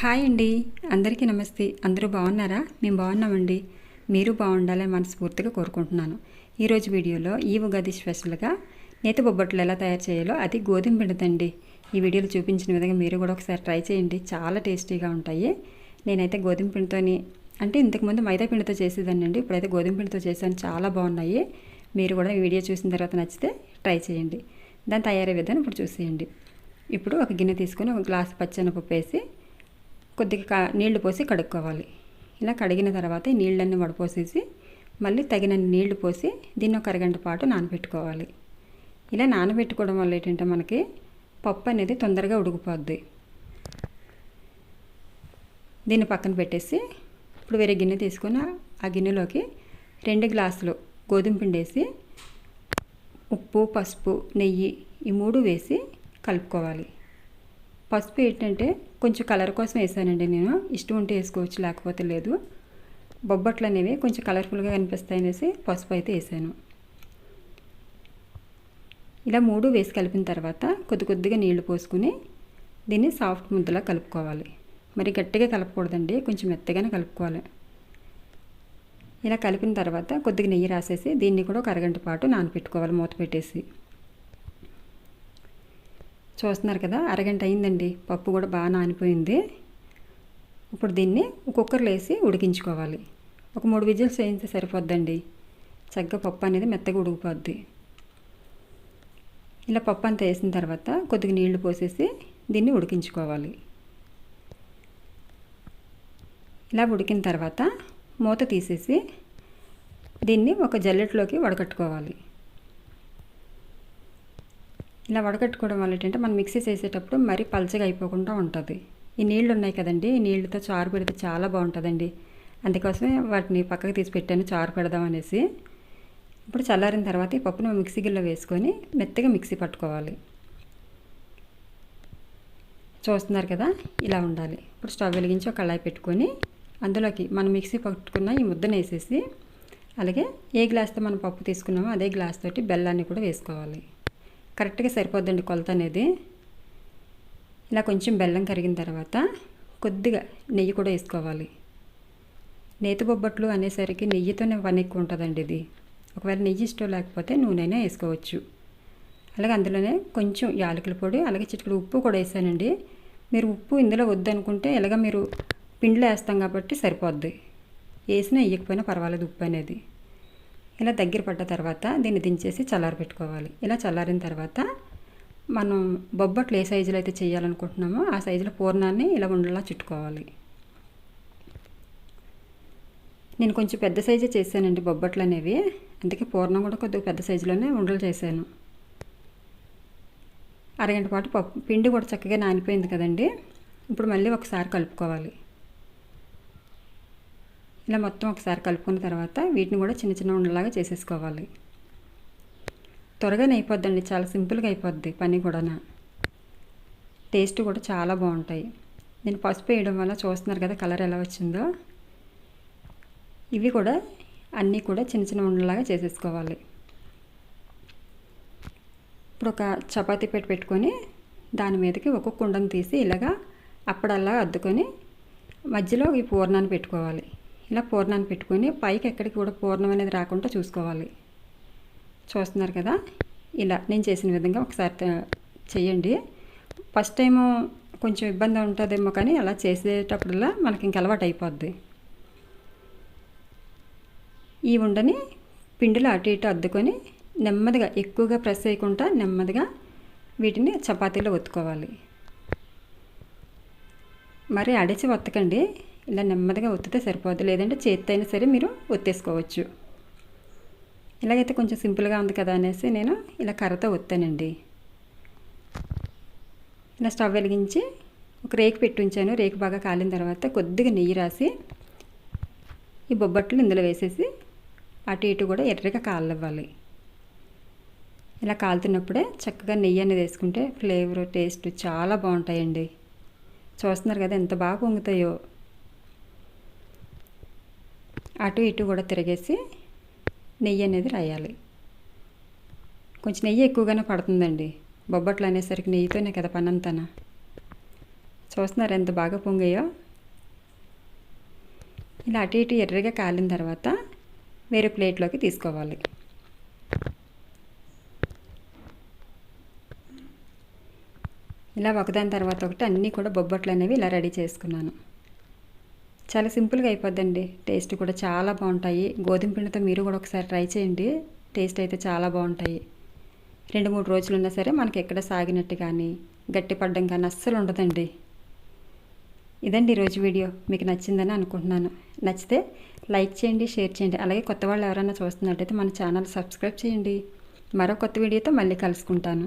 Hi అండి. అందరికీ నమస్తే. అందరూ బాగున్నారా? మేము బాగున్నామండి. మీరు బాగుండాలని మనస్ఫూర్తిగా కోరుకుంటున్నాను. ఈరోజు వీడియోలో ఈ ఉగాది స్పెషల్గా నేత బొబ్బట్లు ఎలా తయారు చేయాలో అది గోధుమ పిండితండి. ఈ వీడియోలో చూపించిన విధంగా మీరు కూడా ఒకసారి ట్రై చేయండి. చాలా టేస్టీగా ఉంటాయి. నేనైతే గోధుమ పిండితోని అంటే ఇంతకుముందు మైదా పిండితో చేసేదానండి ఇప్పుడైతే గోధుమ పిండితో చేశాను. చాలా బాగున్నాయి. మీరు కూడా ఈ వీడియో చూసిన తర్వాత నచ్చితే ట్రై చేయండి. దాని తయారయ్యే విధానం ఇప్పుడు చూసేయండి. ఇప్పుడు ఒక గిన్నె తీసుకొని ఒక గ్లాస్ పచ్చెనపప్పు వేసి కొద్దిగా కా- నీళ్ళు పోసి కడుక్కోవాలి. ఇలా కడిగిన తర్వాత నీళ్ళన్నీ వడపోసేసి మళ్ళీ తగినన్ని నీళ్ళు పోసి దీన్ని ఒక అరగంట పాటు నానబెట్టుకోవాలి. ఇలా నానబెట్టుకోవడం వల్ల ఏంటంటే మనకి పప్పు అనేది తొందరగా ఉడికిపోద్ది. దీన్ని పక్కన పెట్టేసి ఇప్పుడు వేరే గిన్నె తీసుకొని ఆ గిన్నెలోకి రెండు గ్లాసులు గోధుమ పిండి వేసి ఉప్పు పసుపు నెయ్యి ఈ మూడు వేసి కలుపుకోవాలి. పసుపు ఏంటంటే కొంచెం కలర్ కోసం వేసానండి నేను. ఇష్టం ఉంటే వేసుకోవచ్చు లేకపోతే లేదు. బొబ్బట్లు అనేవి కొంచెం కలర్ఫుల్గా కనిపిస్తాయి అనేసి పసుపు అయితే వేసాను. ఇలా మూడు వేసి కలిపిన తర్వాత కొద్ది కొద్దిగా నీళ్ళు పోసుకుని దీన్ని సాఫ్ట్ ముద్దలా కలుపుకోవాలి. మరి గట్టిగా కలపకూడదండి కొంచెం మెత్తగానే కలుపుకోవాలి. ఇలా కలిపిన తర్వాత కొద్దిగా నెయ్యి రాసేసి దీన్ని కూడా ఒక అరగంట పాటు నానపెట్టుకోవాలి మూత పెట్టేసి. చూస్తున్నారు కదా అరగంట అయిందండి. పప్పు కూడా బాగా నానిపోయింది. ఇప్పుడు దీన్ని కుక్కర్లో వేసి ఉడికించుకోవాలి. ఒక మూడు విజిల్స్ వేయిస్తే సరిపోద్దండి. చక్కగా పప్పు అనేది మెత్తగా ఉడికిపోద్ది. ఇలా పప్పు అంతా వేసిన తర్వాత కొద్దిగా నీళ్ళు పోసేసి దీన్ని ఉడికించుకోవాలి. ఇలా ఉడికిన తర్వాత మూత తీసేసి దీన్ని ఒక జల్లెట్లోకి వడకట్టుకోవాలి. ఇలా వడకట్టుకోవడం వల్ల ఏంటంటే మనం మిక్సీ చేసేటప్పుడు మరీ పలచగా అయిపోకుండా ఉంటుంది. ఈ నీళ్ళు ఉన్నాయి కదండి ఈ నీళ్ళతో చారు పెడితే చాలా బాగుంటుందండి. అందుకోసమే వాటిని పక్కకు తీసి పెట్టాను చారు పెడదాం అనేసి. ఇప్పుడు చల్లారిన తర్వాత ఈ పప్పును మిక్సీ గిన్నెలో వేసుకొని మెత్తగా మిక్సీ పట్టుకోవాలి. చూస్తున్నారు కదా ఇలా ఉండాలి. ఇప్పుడు స్టవ్ వెలిగించి ఒక కళాయి పెట్టుకొని అందులోకి మనం మిక్సీ పట్టుకున్న ఈ ముద్దను వేసేసి అలాగే ఏ గ్లాస్తో మనం పప్పు తీసుకున్నామో అదే గ్లాస్ తోటి బెల్లాన్ని కూడా వేసుకోవాలి. కరెక్ట్గా సరిపోద్దండి కొలత అనేది. ఇలా కొంచెం బెల్లం కరిగిన తర్వాత కొద్దిగా నెయ్యి కూడా వేసుకోవాలి. నేతి బొబ్బట్లు అనేసరికి నెయ్యితోనే పని ఎక్కువ ఉంటుందండి ఇది. ఒకవేళ నెయ్యి ఇష్టం లేకపోతే నూనెనే వేసుకోవచ్చు. అలాగే అందులోనే కొంచెం యాలకుల పొడి అలాగే చిటికలు ఉప్పు కూడా వేసానండి. మీరు ఉప్పు ఇందులో వద్దనుకుంటే ఎలాగ మీరు పిండిలో వేస్తాం కాబట్టి సరిపోద్ది. వేసినా వేయకపోయినా పర్వాలేదు ఉప్పు అనేది. ఇలా దగ్గర పడ్డ తర్వాత దీన్ని దించేసి చల్లారి పెట్టుకోవాలి. ఇలా చల్లారిన తర్వాత మనం బొబ్బట్లు ఏ సైజులో అయితే చేయాలనుకుంటున్నామో ఆ సైజులో పూర్ణాన్ని ఇలా ఉండలా చుట్టుకోవాలి. నేను కొంచెం పెద్ద సైజే చేశానండి బొబ్బట్లు అనేవి. అందుకే పూర్ణం కూడా కొద్దిగా పెద్ద సైజులోనే ఉండలు చేశాను. అరగంట పాటు పప్పు పిండి కూడా చక్కగా నానిపోయింది కదండి. ఇప్పుడు మళ్ళీ ఒకసారి కలుపుకోవాలి. ఇలా మొత్తం ఒకసారి కలుపుకున్న తర్వాత వీటిని కూడా చిన్న చిన్న ఉండలాగా చేసేసుకోవాలి. త్వరగానే అయిపోద్దండి చాలా సింపుల్గా అయిపోద్ది పని కూడా టేస్ట్ కూడా చాలా బాగుంటాయి. నేను పసుపు వేయడం వల్ల చూస్తున్నారు కదా కలర్ ఎలా వచ్చిందో. ఇవి కూడా అన్నీ కూడా చిన్న చిన్న ఉండలాగా చేసేసుకోవాలి. ఇప్పుడు ఒక చపాతీ పెట్టి పెట్టుకొని దాని మీదకి ఒక్కొక్క ఉండను తీసి ఇలాగా అప్పుడల్లా అద్దుకొని మధ్యలో ఈ పూర్ణాన్ని పెట్టుకోవాలి. ఇలా పూర్ణాన్ని పెట్టుకొని పైకి ఎక్కడికి కూడా పూర్ణం అనేది రాకుండా చూసుకోవాలి. చూస్తున్నారు కదా? ఇలా నేను చేసిన విధంగా ఒకసారి చేయండి. ఫస్ట్ టైము కొంచెం ఇబ్బంది ఉంటుందేమో కానీ అలా చేసేటప్పుడల్లా మనకి ఇంక అలవాటు అయిపోద్ది. ఈ ఉండని పిండిలో అటు ఇటు అద్దుకొని నెమ్మదిగా ఎక్కువగా ప్రెస్ చేయకుండా నెమ్మదిగా వీటిని చపాతీలో ఒత్తుకోవాలి. మరి అడిచి ఒత్తకండి. ఇలా నెమ్మదిగా ఒత్తితే సరిపోద్ది లేదంటే చేతితో అయినా సరే మీరు ఒత్తేసుకోవచ్చు. ఇలాగైతే కొంచెం సింపుల్గా ఉంది కదా అనేసి నేను ఇలా కర్రతో ఒత్తానండి. ఇలా స్టవ్ వెలిగించి ఒక రేకు పెట్టి ఉంచాను. రేకు బాగా కాలిన తర్వాత కొద్దిగా నెయ్యి రాసి ఈ బొబ్బట్లు ఇందులో వేసేసి అటు ఇటు కూడా ఎర్రగా కాలవ్వాలి ఇలా కాలుతున్నప్పుడే చక్కగా నెయ్యి అనేది వేసుకుంటే ఫ్లేవర్ టేస్ట్ చాలా బాగుంటాయండి. చూస్తున్నారు కదా ఎంత బాగా పొంగుతాయో. అటు ఇటు కూడా తిరిగేసి నెయ్యి అనేది రాయాలి. కొంచెం నెయ్యి ఎక్కువగానే పడుతుందండి. బొబ్బట్లు అనేసరికి నెయ్యితోనే కదా పనంతనా? చూస్తున్నారు ఎంత బాగా పొంగాయో. ఇలా అటు ఇటు ఎర్రగా కాలిన తర్వాత వేరే ప్లేట్లోకి తీసుకోవాలి. ఇలా ఒకదాని తర్వాత ఒకటి అన్నీ కూడా బొబ్బట్లు అనేవి ఇలా రెడీ చేసుకున్నాను. చాలా సింపుల్గా అయిపోద్దండి. టేస్ట్ కూడా చాలా బాగుంటాయి. గోధుమ పిండితో మీరు కూడా ఒకసారి ట్రై చేయండి. టేస్ట్ అయితే చాలా బాగుంటాయి. రెండు మూడు రోజులు ఉన్నా సరే మనకి ఎక్కడ సాగినట్టు కానీ గట్టి పడ్డం కానీ అస్సలు ఉండదండి. ఇదండి ఈరోజు వీడియో. మీకు నచ్చిందని అనుకుంటున్నాను. నచ్చితే లైక్ చేయండి షేర్ చేయండి. అలాగే కొత్త వాళ్ళు ఎవరైనా చూస్తున్నట్టయితే మన ఛానల్ సబ్స్క్రైబ్ చేయండి. మరో కొత్త వీడియోతో మళ్ళీ కలుసుకుంటాను.